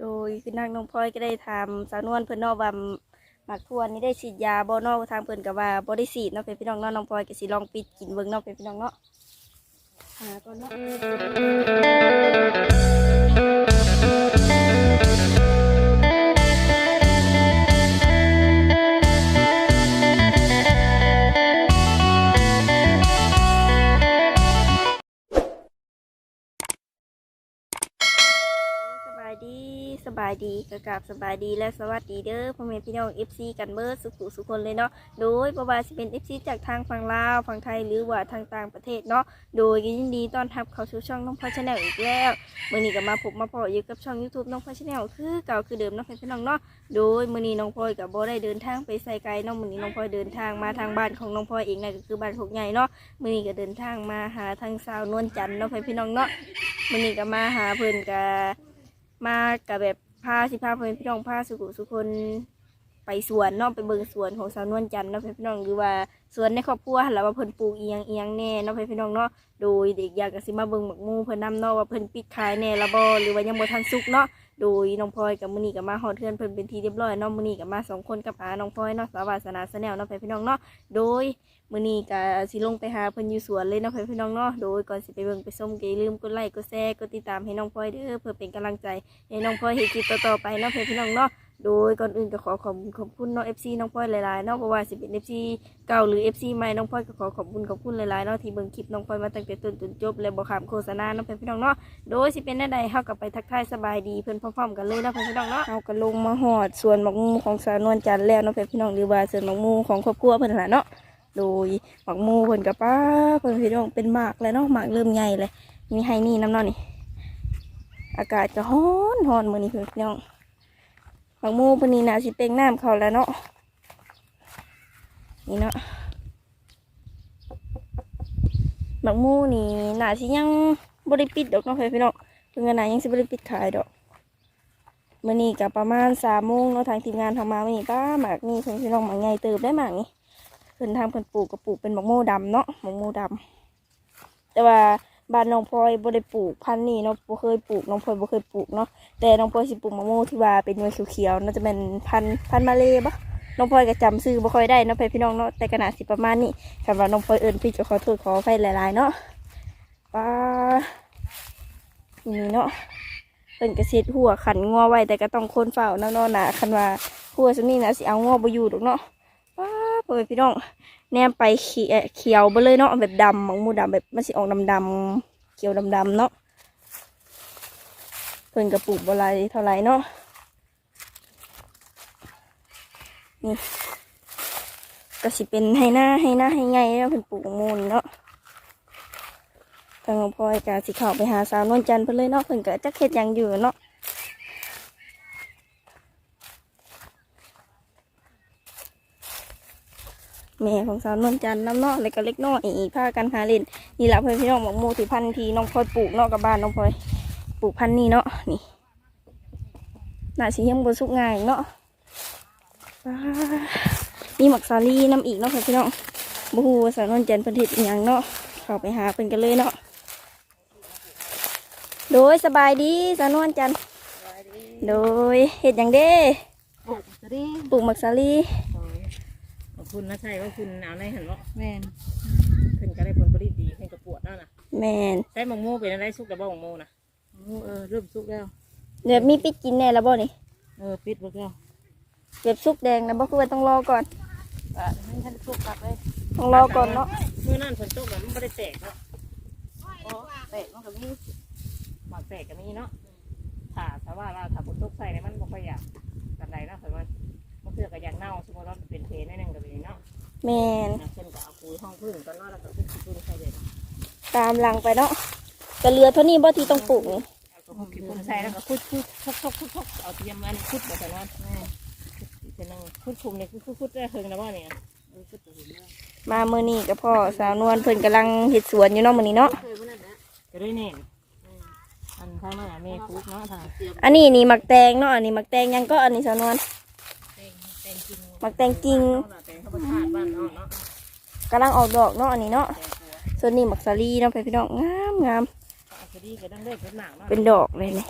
โดยคือนางน้องพลอยก็ได้ถามสาวนวลเพิ่นเนอกว่าหมักทวนี่ได้ฉีดยาบ่เนอกทางเพิ่นก็ว่าบ่ได้ฉีดเนาะเพิ่นพี่น้องเนาะน้องพลอยก็สิลองปิดกินเบิ่งเนาะเพิ่นพี่น้องเนาะหาก่อนเนาะายดีกระกับสบายดีและสวัสดีเด้อพ่อแม่พี่น้อง FC กันเบิดสุขุสุขคนเลยเนาะโดยบ่ว่าสิเป็น FC จากทางฝั่งลาวฝั่งไทยหรือว่าทางต่างประเทศเนาะโดยยินดีต้อนรับเข้าสู่ช่องน้องพลอชาแนลอีกแล้วมื้อนี้ก็มาพบมาพออยู่กับช่อง YouTube น้องพลอชาแนลคือเก่าคือเดิมเนาะพี่น้องเนาะโดยมื้อนี้น้องพลอยก็บ่ได้เดินทางไปไสไกลเนาะมื้อนี้น้องพลอยเดินทางมาทางบ้านของน้องพลอยเองนั่นก็คือบ้านพกใหญ่เนาะมื้อนี้ก็เดินทางมาหาทางสาวนวลจันทร์เนาะพี่น้องเนาะมื้อนี้ก็มาหาเพิ่อนก็มากับแบบ พาสิพาเพื่อนพี่น้องพาสุขุสุคนไปสวนเนาะไปเบิ่งสวนของสาวนวลจันทร์เนาะเพื่อนพี่น้องหรือว่าสวนในครอบครัวหั่นล่ะว่าเพิ่นปลูกเอียงเอียงแน่เนาะเพื่อนพี่น้องเนาะโดยเด็กอยากก็สิมาเบิ่งหมักมูเพิ่นนํเนาะว่าเพิ่นปิดขายแน่ละบ่หรือว่ายังบ่ทันสุกเนาะ โดยน้องพลอยกับมือนีกับมาฮอดเทือนเพิ่นเป็นทีเรียบร้อยเนาะมื้อนี้ก็มาสองคนกับอาน้องพลอยเนาะสาวาสนาสแนลเนาะเพื่อนพี่น้องเนาะโดยมือนีกับสิลงไปหาเพิ่นอยู่สวนเลยเนาะเพื่อนพี่น้องเนาะโดยก่อนสิไปเบิ่งไปส้มก็อย่าลืมกดไลค์กดแชร์กดติดตามให้น้องพลอยเด้อเพื่อเป็นกำลังใจให้น้องพลอยเฮ็ดคลิปต่อๆไปเนาะเพื่อนพี่น้องเนาะ โดยก่อนอื่นก็ขอขอบคุณขอบคุณน้อง FC น้องพลอยหลายๆเนาะเพราะว่าสิเป็น FC เก่าหรือ FC ใหม่น้องพลอยก็ขอขอบคุณขอบคุณหลายๆเนาะที่เบิ่งคลิปน้องพลอยมาตั้งแต่ต้นจนจบและบ่ขามโฆษณาเนาะเพื่อนพี่น้องเนาะโดยสิเป็นแน่ใดเฮากับไปทักทายสบายดีเพิ่อนพร้อมๆกันเลยเนาะเพื่อนพี่น้องเนาะเฮาก็ลงมาฮอดส่วนหมกมูของสาวนวลจันทร์แล้วเนาะเพื่อนพี่น้องหรือว่าสวนหมกมูของครอบครัวเพิ่นนั่นล่ะเนาะโดยหมกมูเพิ่อนก็ป้าเพิ่อนพี่น้องเป็นหมากแล้วเนาะหมากเริ่มใหญ่เลยมีให้นี่น้ำนาะนี่อากาศก็ร้อนร้อนมื้อนี้เพิ่อนพี่น้อง หมักมูปนนี้นาสิเป่งน้ำเขาแล้วเนาะนี่เนาะหมักมูนี่นาสิยังบริปิดดอกเนาะพี่น้องเพิ่งนายังสิบริปิดขายดอกมื่อนี้กับประมาณสามโมงเนาะทางทีมงานทำมามื่อนี้ป้าหมากนี่เพิ่นพี่น้องหมากใหญ่เติบได้หมากนี่เพิ่นทางเพิ่นปลูกก็ปลูกเป็นหมักมูดำเนาะหมักมูดำแต่ว่า บ้านน้องพลอยบ่ได้ปลูกพันธุ์นี้เนาะบ่เคยปลูกน้องพลอยบ่เคยปลูกเนาะแต่น้องพลอยสิปลูกมะม่วงที่ว่าเป็นหน่วยเขียวๆน่าจะเป็นพันธุ์พันธุ์มาเลยปะน้องพลอยก็จำซื้อบ่ค่อยได้เนาะเพื่อนพี่น้องเนาะแต่ขนาดสิประมาณนี้คำว่าน้องพลอยเอิญพี่จะขอโทษขออภัยหลายๆเนาะป้านี่เนาะเป็นกระเซ็ดหัวขันงัวไว้แต่ก็ต้องคนเฝ้าเนาะเนาะนะคันว่าหัวสนี้นะสิเอางัวบ่อยู่ดอกเนาะ เพื่อนพี่น้องแนมไปเขียวเขียวไปเลยเนาะแบบดำหมังมูดำแบบมันสิออกดำๆเขียวดำๆเนาะเพิ่นกระปลูกบหลายเท่าไรเนาะนี่ก็สิเป็นให้หน้าให้หน้าให้ไงแล้วเพิ่นปลูกมูลเนาะทางหลวงพ่อยกาสิเข้าไปหาสาวนวลจันทร์เพิ่นเลยเนาะเพิ่นก็จักเฮ็ดหยังอยู่เนาะ ม่ของสาวนวลจันทร์น้ำเนาะเล็กก็เล็กน้อยอีกพากันหาเล่นนี่แหละเพื่อนพี่น้องหมกหมูที่พันธุ์ที่น้องพลอยปลูกเนาะกับบ้านน้องพลอยปลูกพันธุ์นี้เนาะนี่น่าสิยังบนสุกง่ายเนาะว้ามีหมักซาลีน้ำอีกเนาะพี่น้องบูฮูสาวนวลจันทร์เพิ่นเฮ็ดอหย่างเนาะเข้าไปหาเพิ่นกันเลยเนาะโดยสบายดีสาวนวลจันทร์โดยเฮ็ดยังเด้ปลูกจะได้ปลูกหมักซาลี คุณนะใช่ว่าคุณเอาในหันว่าแม่นเพิ่นก็ได้ผลผลิตดีเพิ่นก็ปวดนั่นน่ะแมนใช้มังโม่เป็นอะไรสุกแต่บ่มังโม่น่ะโอ้เออเริ่มสุกแล้วเดี๋ยวมีปิดกินแน่แล้วบ่นี่เออปิดหมดแล้วเก็บสุกแดงนะบ่คือว่าต้องรอก่อนอะให้ท่านสุกกลับเลยต้องรอก่อนเนาะเมื่อนั้นฝนตกแล้วมันบ่ได้แตกเนาะโอ้แตะมันก็มีหมากแตกก็มีเนาะ แมนเพิ่นก็เอาปุ๋ยห้องพึ่งตอนนั้นแล้วก็พึ่งพึ่งใส่เลยตามหลังไปเนาะก็เหลือเท่านี้บ่ที่ต้องปลูกนี่เอาก็ขี้ฝุ่นใส่แล้วก็คุดคุดคุดคุดคุดคุดเอาเตรียมมันคุดบ่ซั่นว่าเป็นนึงคุดคุมนี่คือคุดได้เฮิงแล้วบ่เนี่ยเออก็ตัวเห็นแล้วมามื้อนี้กับพ่อสาวนวลเพิ่นกำลังเฮ็ดสวนอยู่เนาะมื้อนี้เนาะเคยมันนั่นนะก็ได้เน่นอันข้างหน้าแม่ปลูกเนาะทางเตรียมอันนี้นี่หมักแตงเนาะอันนี้หมักแตงยังก็อันนี้สาวนวลแตงแตงจริง หมักแตงจริงแตงธรรมชาติบ้านเนาะเนาะกำลังออกดอกเนาะอันนี้เนาะแตงตัวส่วนนี้หมักสาลีเนาะพี่น้องงามงามอาจจะดีก็ต้องเลิกเป็นหนักเนาะเป็นดอกเลยนี่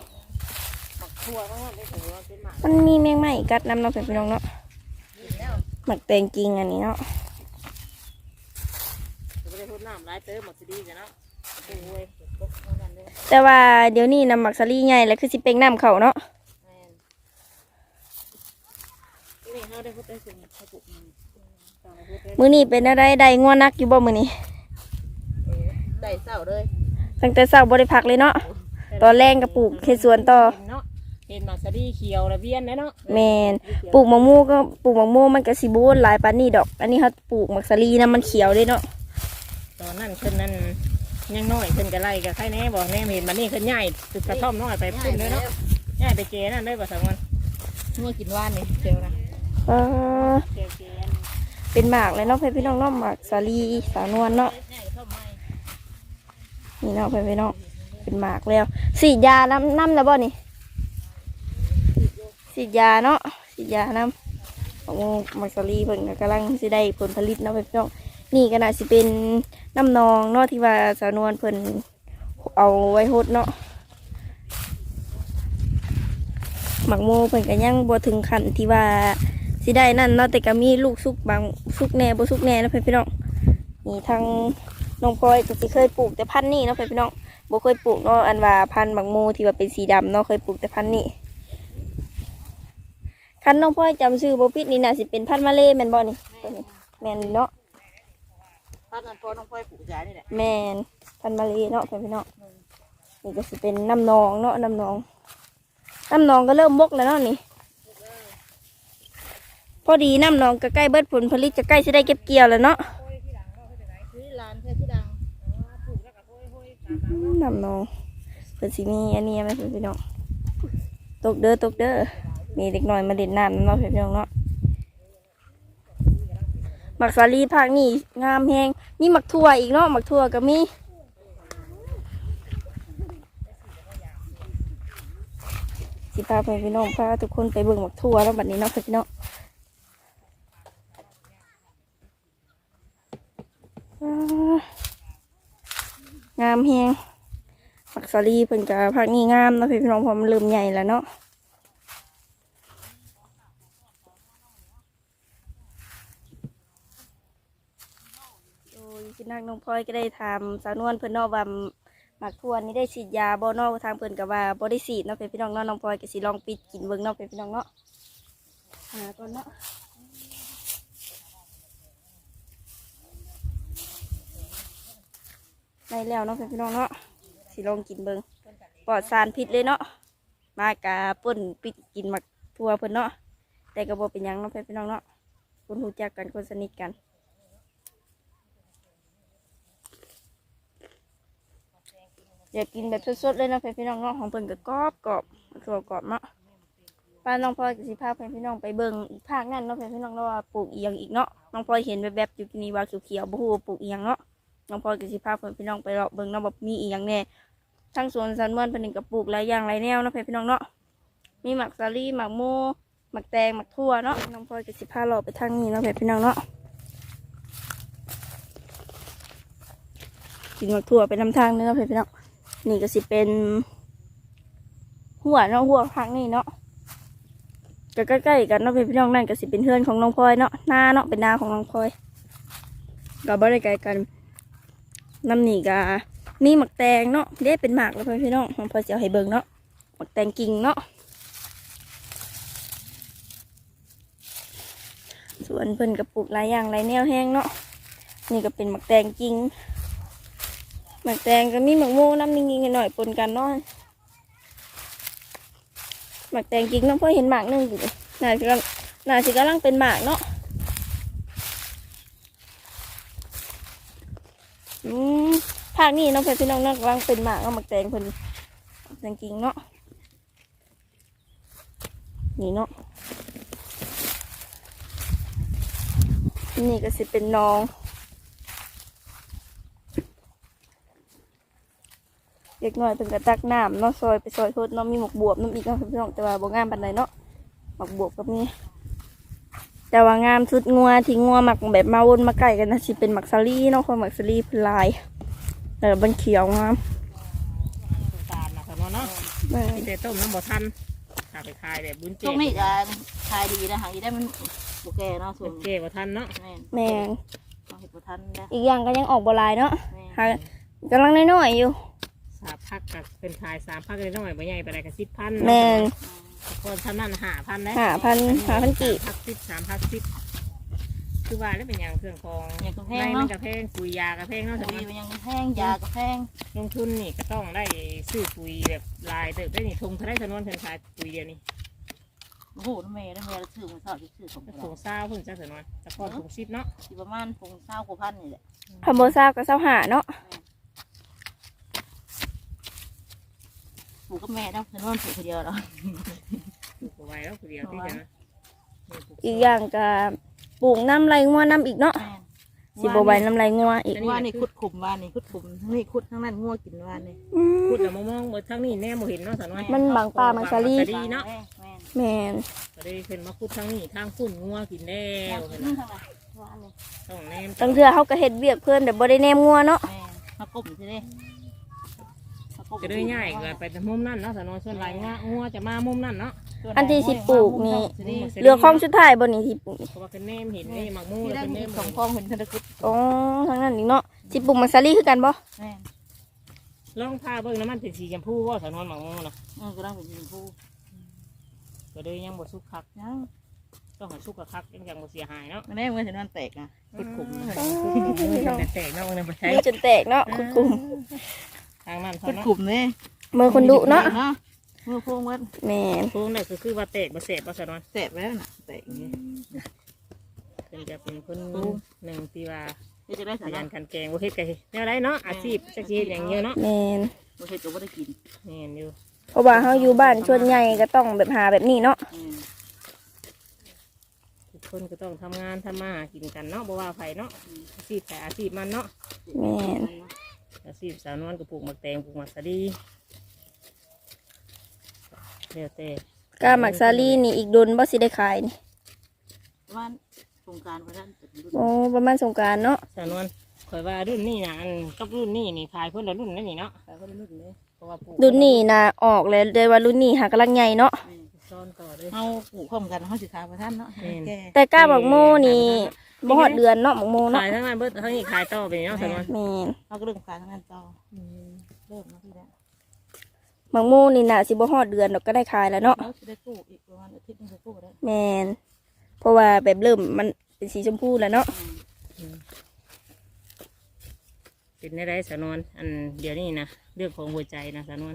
หมักโคทั่วทั้งนั้นได้ถือว่าเป็นหมากมันมีแมงไหม้กัดน้ำเนาะพี่น้องเนาะหมักแตงจริงอันนี้เนาะจะไม่ได้ทุนน้ำร้ายเติมหมดสิดีจ้ะเนาะโอ้ยตกเท่านั้นเลยแต่ว่าเดี๋ยวนี้น้ำหมักสลีใหญ่แล้วคือสิเป็นน้ำเขาเนาะ แม่น นี่เขาได้พูดได้สิ่งเขาปลูกมันต่างประเทศได้มื้อนี้เป็นอะไรได้งัวนักอยู่บ่มื้อนี้ได้เศร้าเลยตั้งแต่เช้าบ่ได้พักเลยเนาะ ตอนแรกก็ปลูกเฮ็ดสวนต่อ เห็นเนาะเห็นหมากสะดีเขียวระเบียนนะเนาะแม่นปลูกมะม่วงก็ปลูกมะม่วงมันก็สิบ่หลายปานนี้ดอก อันนี้เขาปลูกหมักสลีนะมันเขียวเลยเนาะตอนนั้นขึ้นนั้นยังน้อยขึ้นกะไรกับใครแน่บอกแน่เห็นมันนี่ขึ้นใหญ่ตึกกระท่อมน้อยไปพุ่นเลยเนาะใหญ่ไปเจนั่นได้ป่ะสังวันเมื่อกินว่านนี่เจียวนะเออเจเป็นหมากเลยเนาะเพื่อนพี่น้องเนาะหมากสาลีสาวนวลเนาะนี่เนาะเพื่อนพี่น้องเป็นหมากแล้วสียาน้ำน้ำแล้วบ่นี่สียาเนาะสียาน้ำของหมากสาลีเพิ่นกำลังสิได้ผลผลิตเนาะเพื่อนพี่น้องนี่ก็น่าสิเป็นน้ำนองเนาะที่ว่าสาวนวลเพิ่นเอาไว้ฮดเนาะหมักโมเพิ่นก็ยังบ่ถึงขั้นที่ว่า สิได้นั่นเนาะแต่ก็มีลูกสุกบางสุกแหน่บ่สุกแหน่เนาะเพื่อนพี่น้องนี่ทางน้องพลอยก็สิเคยปลูกแต่พันธุ์นี้เนาะเพื่อนพี่น้องบ่เคยปลูกเนาะอันว่าพันธุ์หมักโมที่ว่าเป็นสีดำเนาะเคยปลูกแต่พันธุ์นี้คันน้องพลอยจำชื่อบ่ผิดนี่น่าสิเป็นพันธุ์มะเลแม่นบ่นี่ตัวนี้แม่นเนาะพักกันพอน้องพ่อยปลูกยานี่แหละแมนพันมารีเนาะเพื่อนพี่น้องนี่ก็สิเป็นน้ำนองเนาะน้ำนองน้ำนองก็เริ่มบกแล้วเนาะนี่ พอดีน้ำนองก็ใกล้เบิดผลผลิตจะใกล้จะได้เก็บเกี่ยวแล้วเนาะที่ร้านแค่ที่ดังอืมน้ำนองเพิ่นสิมีอันนี้ไหมเพื่อนพี่น้องตกเด้อตกเด้อมีเด็กน้อยมาเด่นน้ำเนาะเพื่อนพี่น้องเนาะหมักสาลีภาคนี่งามแฮงมีหมักถั่วอีกเนาะหมักถั่วก็มีสิพาไปพี่น้องพาทุกคนไปเบิ่งหมักทั่วแล้วบัดนี้เนาะพี่น้องอ่า งามแฮงหมักสาลีเพิ่นกับพักนี้งามเนะพี่น้องเพอมันเริ่มใหญ่แล้วเนาะโอ้ยพี่นักน้องพลอยก็ได้ถามสาวนวลเพิ่นนาะว่าหมักทวนนี่ได้ฉีดยาบ่นอกทางเพิ่นกับว่าบ่ได้ฉีดเนาะเป็นพี่น้องเนาะน้องพลอยก็สิลองปิดกินเบิ่งเนาะเป็นพี่น้องเนาะหาก่อนเนาะ ได้แล้วเนาะเป็นพี่น้องเนาะสิลองกินเบิงปลอดสารพิษเลยเนาะมากะป่นปิดกินหมักทั่วเพิ่นเนาะแต่ก็บ่เป็นยังเนาะเป็นพี่น้องเนาะคนรู้จักกันคนสนิทกันเดี๋ยวกินแบบสดๆเลยนะเพื่อนพี่น้องเนาะของเพิ่นก็กรอบกรอบตัวกรอบเนาะป้าน้องพลอยกับสิพาเพื่อนพี่น้องไปเบิ่งอีกภาคนั่นเนาะเพื่อนพี่น้องเนาะว่าปลูกเอียงอีกเนาะน้องพลอยเห็นแบบแบบๆอยู่ที่นี่ว่าเขียวๆบ่ฮู้ปลูกเอียงเนาะ น้องพลอยกับสิพาเพื่อนพี่น้องไปเลาะเบิ่งเนาะว่ามีอีหยังแน่ทั้งสวนสันมวนเพิ่นนก็ปลูกหลายอย่างหลายแนวนะเพื่อนพี่น้องเนาะมีหมักสาลี่หมักโมหมักแตงหมักทั่วเนาะน้องพลอยกับสิพาเลาะไปทางนี้เนาะเพื่อนพี่น้องเนาะกินหมักทั่วไปนำทางนี่เนาะเพื่อนพี่น้องนี่ก็สิเป็น หัวเนาะหัวพักนี่เนาะก็ใกล้ๆกันเนาะพี่น้องนั่นก็สิเป็นเพื่อนของน้องพลอยเนาะหน้าเนาะเป็นหน้าของน้องพลอยก็บ่ได้ไกลกัน น้ำนี่ก็มีหมักแตงเนาะเด้เป็นหมากแล้วพี่น้องน้องพลอยจะเอาให้เบิ่งเนาะหมักแตงกิ่งเนาะส่วนเพิ่นก็ปลูกหลายอย่างหลายแนวแห้งเนาะนี่ก็เป็นหมักแตงกิ่งหมักแตงก็มีหมักโม่น้ำนิ่งๆหน่อยปนกันเนาะหมักแตงจริงเน้องพ่อเห็นหมากนึงอยู่น่าจะน่าสิกำลังเป็นหมากเนาะอืม ภาคนี้น้องพ่อพี่น้องนาะกำลังเป็นหมากเนาหมักแตงเพิ่นหมักแตงจริงเนาะนี่เนาะนี่ก็สิเป็นน้องเด็กน้อยเพิ่นก็ตักน้ำเนาะซอยไปซอยโทษเนาะมีหมกบวบน้ำอีกเนาะพี่น้องแต่ว่าบ่งามปานใดเนาะหมกบวบกับนี่ แต่ว่างามสุดงัวที่งัวหมักแบบมาวนมาไก่กันนะสิเป็นหมักซาลี่เนาะคนหมักซาลี่เป็นลายแต่บันเขียวงามตาลนะครัเนาะเออมีแต่ต้มน้ำบ่ทันถ้าไปขายแบบบุญเจช่วงนี้จะขายดีนะหางอีได้มันบุแก่เนาะส่วนเจบ่ทันเนาะแม่นแม่นเอาเห็ดบุทันได้อีกอย่างก็ยังออกบ่หลายเนาะแม่นหากำลังน้อยๆอยู่สามพักกับเป็นขายสามพักเลยน้อยบ่ใหญ่ไปได้ก็สิบพันแม่ นคนทำนั่นหาพันได้หาพันหาพันกี่พักสิบสามพักสิบคือว่าแล้วเป็นอย่างเครื่องของอย่างกระแพในงมันเนาะกระเพงปุ๋ยยากระเพงเนาะสปุ๋มัยยมันยังแพงยากระแพงลงทุนนี่ก็ต้องได้ซื้อปุ๋ยแบบลายเติบได้นี่ทงเท่าไรสนวนเพิ่นขายปุ๋ยเดียวนี่โอ้โหน้ำเมย์น้ำเมย์เราซื้อมันสอดซื้อของก็เราถุงเศร้าเพิ่นจะสนวนแต่ก่อนถุงสิบเนาะสิประมาณคงเศร้ากว่าพันนี่แหละคำบ่ทราบก็เศร้าหาเนาะ ปลูกกับแม่ต้องเป็นวันปลูกคนเดียวเนาะปลูกเอาไว้แล้วผู้เดียวที่จะนะนี่ปลูกอีกอย่างก็ปลูกน้ำไรงัวน้ำอีกเนาะแม่นสิบ่ใบน้ำไรงัวอีกว่านี่คุดขุมว่านี่คุดขุมทั้งนี้คุดทั้งนั้นงัวกินว่านี่อืมพูดแล้วมามองเบิดทั้งนี้แน่บ่เห็นเนาะสนวนมันบางป่าบางสาลีดีเนาะแม่แม่นแม่นก็ได้ขึ้นมาพูดทั้งนี้ทางฝุ่นงัวกินแล้แม่วกิเพิ่นนทั้น่ะงนั้นว่านี่ต้องแนมตั้งเทื่อเฮาก็เฮ็ดเวียกเพิ่นแต่บ่ได้แนมงัวเนาะแม่มากบใช่ไหมมากบ จะได้ง่ายก็ไปแต่มุมนั่นเนาะสนวนส่วนหลายงัวงัวจะมามุมนั่นเนาะอันที่สิปลูกนี่นี่เหลือของสุดท้ายบ่นี่ที่ปลูกนี่เพราะว่าเป็นแนมเห็นนี่หมักมูที่แล้วได้เป็นแนมีมสองฟองเห็นธนกุฎอ๋อทางนั้นอีกเนาะสิปลูกมักซาลีคือกันบ่แม่ลองพาเบิ่งน้ำมันเป็นสีชมพูว่าสนวนหมักมูเนาะมันก็ต้องเป็นยิงผู้ก็เลยยังบ่สุกคักยังต้องให้สุกกะคักยังยังบ่เสียหายเนาะมันแน่เมื่อเห็นมันแตกนะคุดขุมแตกเนาะมันบ่ใช่มีจนแตกเนาะคุดคุม ทางนั้นคุเท่าดนั้นขุมนี่มือคนดุเนาะมือพวงมันแม่นพูงนี่คือคือว่าแตกบ่เสพบ่สนวนแตกแล้วนะแตกอย่างนี้เพิ่นจะเป็นคนหนึ่งที่ว่านี่จะได้ขสายัระนขันแกงบ่เฮ็ดก็แนวใดเนาะอาชีพจักสิเฮ็ดอย่างเดียวเนาะแม่นบางทีก็ไม่ได้กินแม่นอยู่เพราะว่าเฮาอยู่บ้านส่วนใหญ่ก็ต้องแบบหาแบบนี้เนาะทุกคนก็ต้องทำงานทำมาหากินกันเนาะบ่ว่าไผเนาะอาชีพแต่อาชีพมันเนาะแม่น อาชีพสาวนวลก็ปลูกหมักแตงปลูกหมักสะดีแล้วแต่กามักซาลีนี่อีกโดนบ่สิได้ขายนี่ประมาณโครงการพระท่านจะเป็นรุ่นโอ้ประมาณสงกรารเนาะสาวนวลข่อยว่ารุ่นนี้นะอันกับรุ่นนี้นี่ขายเพิ่นละรุ่นนั่นนี่เนาะขายก็ได้รุ่นเลยเพราะว่าปลูกรุ่นนี้นะออกแล้วเลยว่ารุ่นนี้หากำลังใหญ่เนาะ ซ้อนต่อเลยเขาปลูกพร้อมกันเขาสิขายพระท่านเนาะแก่แต่ก้าบักโมนี่บ่ฮอดเดือนเนาะบักโมเนาะขายทั้งนั้นเบิดทั้งนี้ขายต่อไปเนาะสาวนวลแม่นเขาก็เริ่มขายทั้งนั้นต่อเริ่มมาที่แล้วบักโมนี่น่ะสิบ่ฮอดเดือนดอกก็ได้ขายแล้วเนาะแล้วจะได้ปลูกอีกประมาณอาทิตย์นึงจะปลูกได้แม่นเพราะว่าแบบเริ่มมันเป็นสีชมพูแล้วเนาะเป็นได้ไรสาวนวลอันเดี๋ยวนี้นะเรื่องของหัวใจนะสาวนวล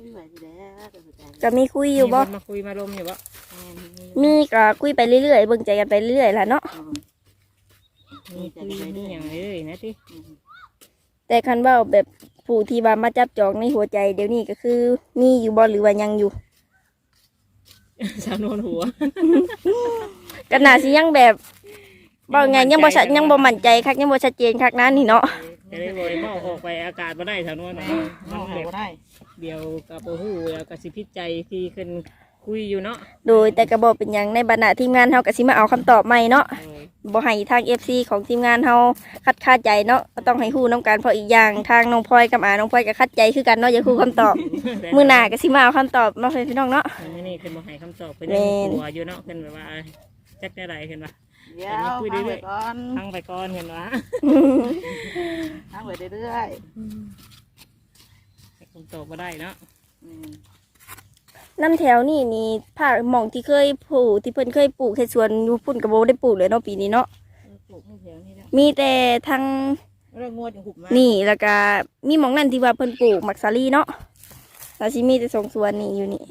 ไม่ไหวที่แล้วแต่หัวใจก็มีคุยอยู่บ่ มีคนมาคุยมาลมอยู่บ่มีก็คุยไปเรื่อยๆเบิ่งใจกันไปเรื่อยๆล่ะเนาะมีคุยมีอย่างเลยนะที่แต่คันเว้าแบบผู้ที่ว่ามาจับจองในหัวใจเดี๋ยวนี้ก็คือมีอยู่บ่หรือว่ายังอยู่สาวนวลหัว ก็น่าสิยังแบบบ่ไงยังบ่ชัดยังบ่มั่นใจคักยังบ่ชัดเจนคักนั้นนี่เนาะ จะได้บ่อยเมาออกไปอากาศมาได้สาวนวลแม่มันเอาแบหาบก็ได้ เดียวกับโอ้โหแล้วก็สิพิจใจที่ขึ้นคุยอยู่เนาะโดยแต่ก็บ่เป็นหยังในบรรดาทีมงานเฮาก็สิมาเอาคำตอบใหม่เนาะเออบ่ให้ทาง FC ของทีมงานเฮาคัดค้านใจเนาะก็ต้องให้ฮู้นํกันเพราะอีกอย่างทางน้องพลอยกับอาน้องพลอยก็คัดใจคือกันเนาะอย่าฮู้คำตอบ มื้อหน้าก็สิมาเอาคำตอบมาให้พี่น้องเนาะมื้อนี้ขึ้นมาให้คำตอบเพิ่นแม่ยังนกลัวอยู่เนาะขึ้นแบบว่าจักได้ไรขึ้นว่า เดี๋ยวพังไปก่อน ทั้งไปก่อนขึ้นว่าพังไปเรื่อยให้ คำตอบบ่ได้เนาะน้ำแถวนี่นี่ภาคหม่องที่เคยปลูกที่เพิ่นเคยปลูกเฮ็ดสวนอยู่พุ่นก็บ่ได้ปลูกเลยเนาะปีนี้เนาะปลูกไม่แถวนี้แล้วมีแต่ทางเรื่องงวดอย่างหุบมานี่แล้วก็มีหม่องนั่นที่ว่าเพิ่นปลูกมักซาลีเนาะแล้วสิมีแต่สองสวนนี่อยู่นี่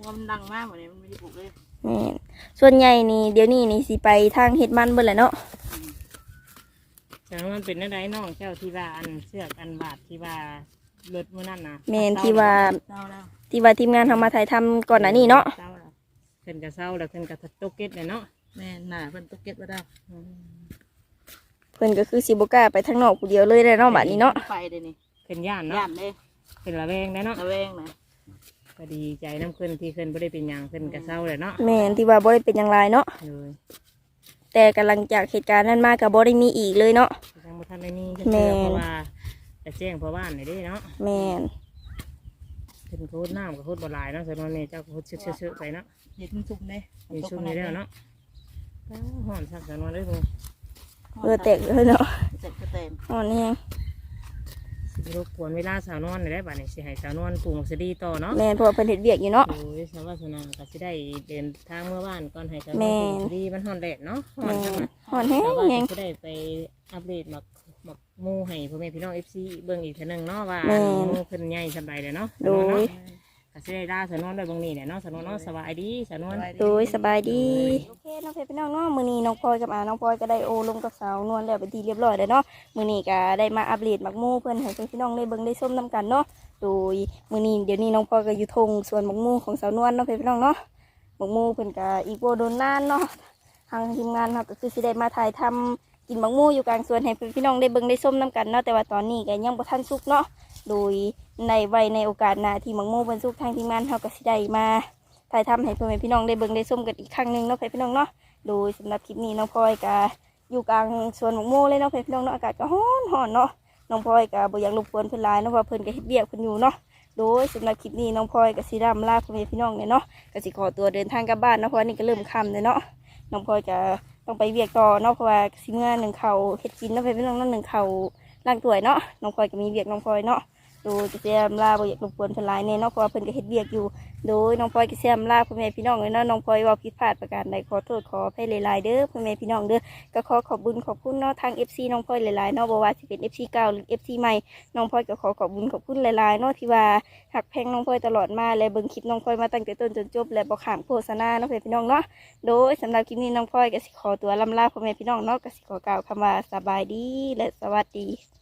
งวดมันดังมากเหมือนนี้มันไม่ได้ปลูกเลยแม่นส่วนใหญ่นี่เดี๋ยวนี้นี่สิไปทางเฮ็ดมันเบิดแหละเนาะ แต่ว่ามันเป็นอะไรน้องเจ้าที่ว่าอันเสือกอันบาดที่ว่าเลิศมื้อนั้นน่ะแม่นที่ว่า เศร้าแล้วที่ว่าทีมงานเฮามาถ่ายทำก่อนหน้านี้เนาะเศร้าแล้วขึ้นกับเศร้าแล้วขึ้นกับตกเก็ตเลยเนาะแม่น่ะเพิ่นตกเก็ตมาได้อืมเพิ่นก็คือสิบ่กล้าไปทางนอกผู้เดียวเลยแหละเนาะบัดนี้เนาะไปเลยนี่ขึ้นย่านเนาะย่านเลยขึ้นละแวงได้เนาะตะเวงนะก็ดีใจน้ำขึ้นที่ขึ้นบ่ได้เป็นหยังขึ้นกับเศร้าเลยเนาะแม่นที่ว่าบ่ได้เป็นอย่างไรเนาะเลย แต่กำลังจากเหตุการณ์นั้นมาก็บ่ได้มีอีกเลยเนาะทางบ่ทันได้นี่ก็แม่เชื่อน เพราะว่าจะแจ้งพ่อบ้านหน่อยเด้เนาะแม่นถขึ้นโคตรน้ำกับโคตรบหลายเนาะสนวนนี่เจ้าก็โคตรเชื่อๆไปเนาะเห็ดมันสุกเด้มีชุ่มนี่แล้วเนาะอ้าวห่อนสักสนวนเลยมึงเออแตกเลยเนาะเสร็จก็เต็มอ๋อนี่ สิรบกวนเวลาสาวนวลได้ป่ะนี่สิให้สาวนวลปรุงสดีต่อเนาะแม่นเพราะว่าเพิ่นเฮ็ดเวียกอยู่เนาะ โอ้ยสาวาสนาก็สิได้เดินทางเมื่อวานก่อนให้สาวนวลแม่ปรุงสดีมันห่อนแดดเนาะห่อแม่นจังนนะฮ้อนแฮงแต่ว่าแฮงจะได้ไปอัปเดตหมักหมักหมูให้พ่อแม่พี่น้องเอฟซีเบิ่งอีกเทีนึงเนาะว่าแม่หมูขึ้นใหญ่สบายเลยเนาะโดย ก็สิได้ด่าสาวนวลได้เบางนี่แหละเนาะสาวนวลเนาะสบายดีสาวนวลโดยสบายดีโอเคน้องเพชรพี่น้องเนาะมื้อนี้น้องพลอยกับอาน้องพลอยก็ได้โอลงกับสาวนวลแล้วเป็นที่เรียบร้อยแล้วเนาะมื้อนี้ก็ได้มาอัปเดตหมักหมู่เพิ่นให้เพิ่นพี่น้องได้เบิ่งได้ส้มนํกันเนาะโดยมื้อนี้เดี๋ยวนี้น้องพลอยก็อยู่ทงสวนหมักหมู่ของสาวนวลเนาะเพชรพี่น้องเนาะหมักหมู่เพิ่นก็อีกบ่โดนนานเนาะทางทีมงานเราก็คือสิได้มาถ่ายทำกินหมักหมู่อยู่กลางสวนให้เพิ่นพี่น้องได้เบิ่งได้ส้มนํกันเนาะแต่ว่าตอนนี้ก็ยังบ่ทันสุกเนาะ โดยในไว้ในโอกาสหน้าที่หมักหมู่เพิ่นสุกทางทีมงานเราก็สิได้มาถ่ายทำให้เพื่อนพี่น้องได้เบิ่งได้ส้มกันอีกครั้งหนึ่งเนาะเพื่อนพี่น้องเนาะโดยสำหรับคลิปนี้น้องพลอยกะอยู่กลางสวนหมกโมเลยเนาะเพื่อนพี่น้องเนาะอากาศก็ร้อนร้อนเนาะน้องพลอยกะบ่อยากรบกวนเพื่อนหลายเนาะเพราะเพื่อนก็เฮ็ดเบียกเพื่อนอยู่เนาะโดยสำหรับคลิปนี้น้องพลอยกับสีดำลาเพื่อนพี่น้องเนี่ยเนาะก็สิขอตัวเดินทางกลับบ้านเนาะเพราะว่านี่ก็เริ่มค่ำเลยเนาะน้องพลอยจะต้องไปเวียกต่อเนาะเพราะว่าสิเมื่อหนึ่งเขาเฮ็ดกินเนาะเพื่อนพี่น้องเนาะหนึ่งเขาวล้างถ้วยเนาะน้องพลอยก็มีเวียกน้องพลอยเนาะ โดยจะเสียมลาบ่อยากรบกวนเพื่นหลายเนี่ยเนาะเพราะว่าเพื่นก็เฮ็ดเวียกอยู่ โดยน้องพลอยกิเซียมลาพ่อแม่พี่น้องเลยเนาะน้องพลอยเว่าผิดพลาดประการใดขอโทษขออภัยหลายๆเด้อพ่อแม่พี่น้องเด้อก็ขอขอบบุญขอบคุณเนาะทาง FC น้องพลอยหลายๆเนาะบ่ว่าสิเป็น FC เก่าหรือ FC ใหม่น้องพลอยก็ขอขอบบุญขอบคุณหลายๆเนาะที่ว่าหักแพงน้องพลอยตลอดมาและเบิ่งคลิปน้องพลอยมาตั้งแต่ต้นจนจบและบ่ขามโฆษณาเนาะพ่อแม่พี่น้องเนาะโดยสำหรับคลิปนี้น้องพลอยก็สิขอตัวลำลาพ่อแม่พี่น้องเนาะก็สิขอกล่าวคำว่าสบายดีและสวัสดี